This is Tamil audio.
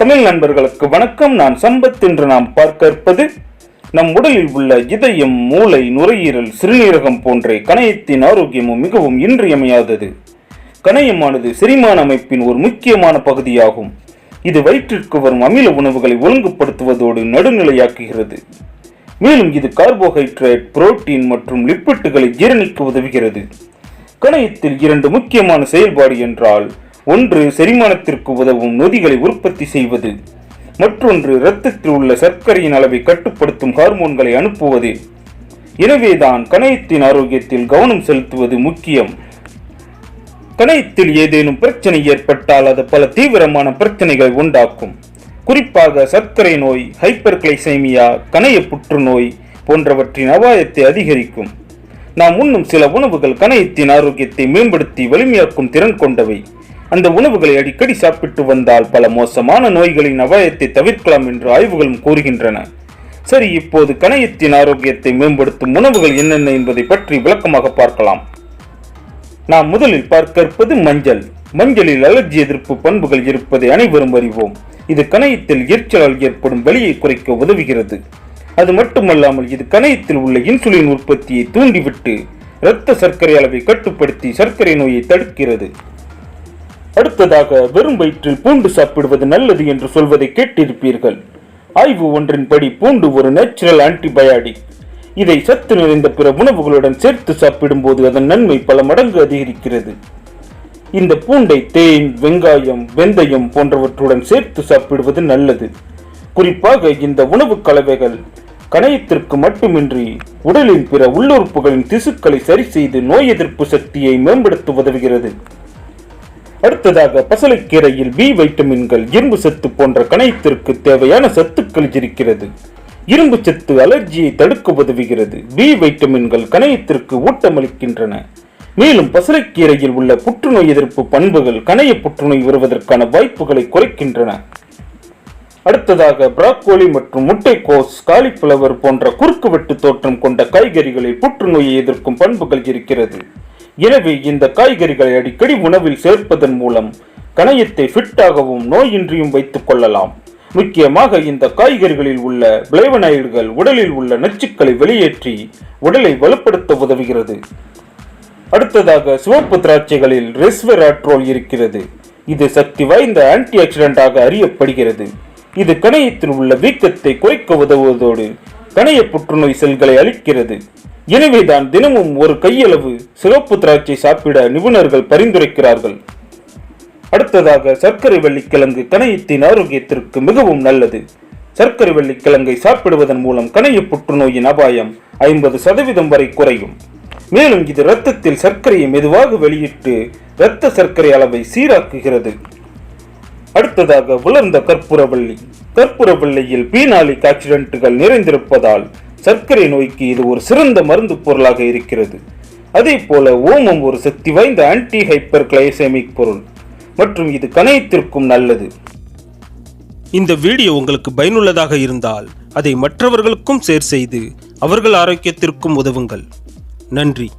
தமிழ் நண்பர்களுக்கு வணக்கம். நான் சம்பத் என்று நாம் பார்க்க இருப்பது நம் உடலில் உள்ள இதயம் மூளை நுரையீரல் சிறுநீரகம் போன்ற கணையத்தின் ஆரோக்கியமும் மிகவும் இன்றியமையாதது. கணையமானது செரிமான அமைப்பின் ஒரு முக்கியமான பகுதியாகும். இது வயிற்றிற்கு வரும் அமில உணவுகளை ஒழுங்குபடுத்துவதோடு நடுநிலையாக்குகிறது. மேலும் இது கார்போஹைட்ரேட் புரோட்டீன் மற்றும் லிப்பிட்டுகளை ஜீரணிக்க உதவுகிறது. கணையத்தில் இரண்டு முக்கியமான செயல்பாடு என்றால் ஒன்று செரிமானத்திற்கு உதவும் நொதிகளை உற்பத்தி செய்வது மற்றொன்று இரத்தத்தில் உள்ள சர்க்கரையின் அளவை கட்டுப்படுத்தும் ஹார்மோன்களை அனுப்புவது. எனவேதான் கணையத்தின் ஆரோக்கியத்தில் கவனம் செலுத்துவது முக்கியம். கணையத்தில் ஏதேனும் பிரச்சனை ஏற்பட்டால் அது பல தீவிரமான பிரச்சனைகளை உண்டாக்கும். குறிப்பாக சர்க்கரை நோய் ஹைப்பர் கிளைசைமியா கணைய புற்றுநோய் போன்றவற்றின் அபாயத்தை அதிகரிக்கும். நாம் உண்ணும் சில உணவுகள் கணையத்தின் ஆரோக்கியத்தை மேம்படுத்தி வலிமையாக்கும் திறன் கொண்டவை. அந்த உணவுகளை அடிக்கடி சாப்பிட்டு வந்தால் பல மோசமான நோய்களின் அபாயத்தை தவிர்க்கலாம் என்று ஆய்வுகளும் கூறுகின்றன. சரி இப்போது கணையத்தின் ஆரோக்கியத்தை மேம்படுத்தும் உணவுகள் என்னென்ன என்பதை பற்றி விளக்கமாக பார்க்கலாம். நாம் முதலில் பார்க்க இருப்பது மஞ்சள். மஞ்சளில் அலர்ஜி எதிர்ப்பு பண்புகள் இருப்பதை அனைவரும் அறிவோம். இது கணையத்தில் எரிச்சலால் ஏற்படும் வலியை குறைக்க உதவுகிறது. அது மட்டுமல்லாமல் இது கணையத்தில் உள்ள இன்சுலின் உற்பத்தியை தூண்டிவிட்டு இரத்த சர்க்கரை அளவை கட்டுப்படுத்தி சர்க்கரை நோயை தடுக்கிறது. அடுத்ததாக வெறும் வயிற்றில் பூண்டு சாப்பிடுவது நல்லது என்று சொல்வதை கேட்டிருப்பீர்கள். ஆய்வு ஒன்றின்படி பூண்டு ஒரு நேச்சுரல் ஆன்டிபயாடிக் இதை சத்து நிறைந்த பிற உணவுகளுடன் சேர்த்து சாப்பிடும்போது அதன் நன்மை பல மடங்கு அதிகரிக்கிறது. இந்த பூண்டை தேன் வெங்காயம் வெந்தயம் போன்றவற்றுடன் சேர்த்து சாப்பிடுவது நல்லது. குறிப்பாக இந்த உணவு கலவைகள் கணையத்திற்கு மட்டுமின்றி உடலின் பிற உள்ளுறுப்புகளின் திசுக்களை சரி செய்து நோய் எதிர்ப்பு சக்தியை மேம்படுத்த உதவுகிறது. அடுத்ததாக பசலைக்கீரையில் பி வைட்டமின்கள் இரும்பு சத்து போன்ற கணையத்திற்கு தேவையான சத்துக்கள் இருக்கிறது. இரும்பு சத்து அலர்ஜியை தடுக்க உதவுகிறது. பி வைட்டமின்கள் கணையத்திற்கு ஊட்டமளிக்கின்றன. மேலும் பசலைக்கீரையில் உள்ள புற்றுநோய் எதிர்ப்பு பண்புகள் கணைய புற்றுநோய் வருவதற்கான வாய்ப்புகளை குறைக்கின்றன. அடுத்ததாக பிராக்கோலி மற்றும் முட்டைக்கோஸ் காலிஃபிளவர் போன்ற குறுக்குவெட்டு தோற்றம் கொண்ட காய்கறிகளில் புற்றுநோயை எதிர்க்கும் பண்புகள் இருக்கிறது. எனவே இந்த காய்கறிகளை அடிக்கடி உணவில் சேர்ப்பதன் மூலம் கணையத்தை ஃபிட்டாகவும் நோயின்றியும் வைத்துக் கொள்ளலாம். முக்கியமாக இந்த காய்கறிகளில் உள்ள பிளேவனாய்டுகள் உடலில் உள்ள நச்சுக்களை வெளியேற்றி உடலை வலுப்படுத்த உதவுகிறது. அடுத்ததாக சிவப்பு திராட்சைகளில் ரெஸ்வெராட்ரோல் இருக்கிறது. இது சக்தி வாய்ந்த ஆன்டி ஆக்சிடென்டாக அறியப்படுகிறது. இது கணையத்தில் உள்ள வீக்கத்தை குறைக்க உதவுவதோடு கணைய புற்றுநோய் செல்களை அளிக்கிறது எனவேதான் தினமும் ஒரு கையளவு சிவப்பு திராட்சை சாப்பிட நிபுணர்கள் பரிந்துரைக்கிறார்கள். அடுத்ததாக சர்க்கரை வெள்ளிக்கிழங்கு கணையத்தின் ஆரோக்கியத்திற்கு மிகவும் நல்லது. சர்க்கரை வெள்ளிக்கிழங்கை சாப்பிடுவதன் மூலம் கணைய புற்றுநோயின் அபாயம் ஐம்பது சதவீதம் வரை குறையும். மேலும் இது இரத்தத்தில் சர்க்கரையை மெதுவாக வெளியிட்டு இரத்த சர்க்கரை அளவை சீராக்குகிறது. அடுத்ததாக உலர்ந்த கற்பூரவள்ளி. கற்பூரவள்ளியில் பீனாலிக் ஆக்சிடென்ட்டுகள் நிறைந்திருப்பதால் சர்க்கரை நோய்க்கு இது ஒரு சிறந்த மருந்து பொருளாக இருக்கிறது. அதே போல ஓமம் ஒரு சக்தி வாய்ந்த ஆன்டி ஹைப்பர் கிளைசேமிக் பொருள் மற்றும் இது கணையத்திற்கும் நல்லது. இந்த வீடியோ உங்களுக்கு பயனுள்ளதாக இருந்தால் அதை மற்றவர்களுக்கும் ஷேர் செய்து அவர்கள் ஆரோக்கியத்திற்கும் உதவுங்கள். நன்றி.